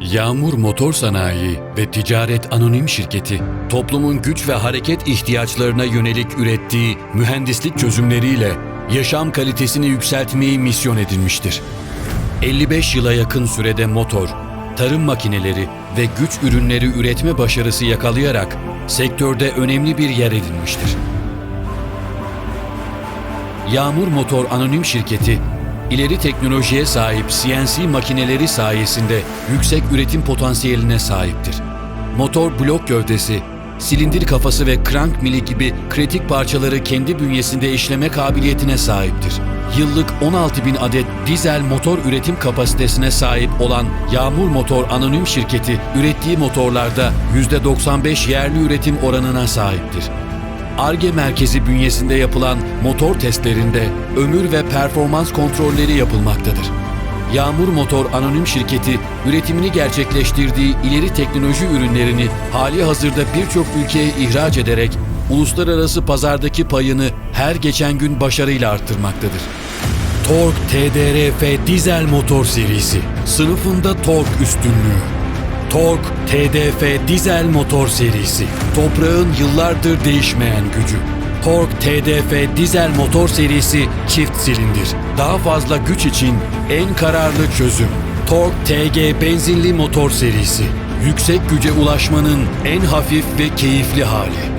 Yağmur Motor Sanayi ve Ticaret Anonim Şirketi, toplumun güç ve hareket ihtiyaçlarına yönelik ürettiği mühendislik çözümleriyle yaşam kalitesini yükseltmeyi misyon edinmiştir. 55 yıla yakın sürede motor, tarım makineleri ve güç ürünleri üretme başarısı yakalayarak sektörde önemli bir yer edinmiştir. Yağmur Motor Anonim Şirketi, ileri teknolojiye sahip CNC makineleri sayesinde yüksek üretim potansiyeline sahiptir. Motor blok gövdesi, silindir kafası ve crank mili gibi kritik parçaları kendi bünyesinde işleme kabiliyetine sahiptir. Yıllık 16 bin adet dizel motor üretim kapasitesine sahip olan Yağmur Motor Anonim Şirketi, ürettiği motorlarda %95 yerli üretim oranına sahiptir. ARGE merkezi bünyesinde yapılan motor testlerinde ömür ve performans kontrolleri yapılmaktadır. Yağmur Motor Anonim Şirketi üretimini gerçekleştirdiği ileri teknoloji ürünlerini hali hazırda birçok ülkeye ihraç ederek uluslararası pazardaki payını her geçen gün başarıyla arttırmaktadır. Tork TDRF dizel motor serisi sınıfında tork üstünlüğü. Tork TDF dizel motor serisi. Toprağın yıllardır değişmeyen gücü. Tork TDF dizel motor serisi çift silindir. Daha fazla güç için en kararlı çözüm. Tork TG benzinli motor serisi. Yüksek güce ulaşmanın en hafif ve keyifli hali.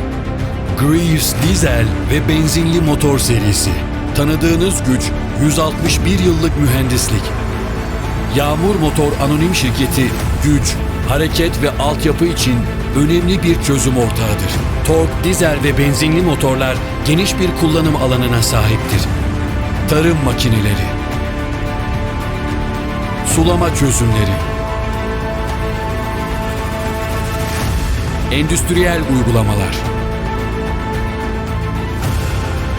Greaves dizel ve benzinli motor serisi. Tanıdığınız güç 161 yıllık mühendislik. Yağmur Motor Anonim Şirketi güç, hareket ve altyapı için önemli bir çözüm ortağıdır. Tork, dizel ve benzinli motorlar geniş bir kullanım alanına sahiptir. Tarım makineleri, sulama çözümleri, endüstriyel uygulamalar,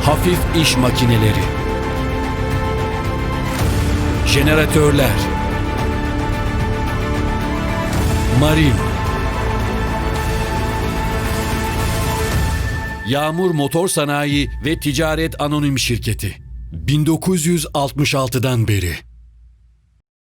hafif iş makineleri, jeneratörler, marin, Yağmur Motor Sanayi ve Ticaret Anonim Şirketi. 1966'dan beri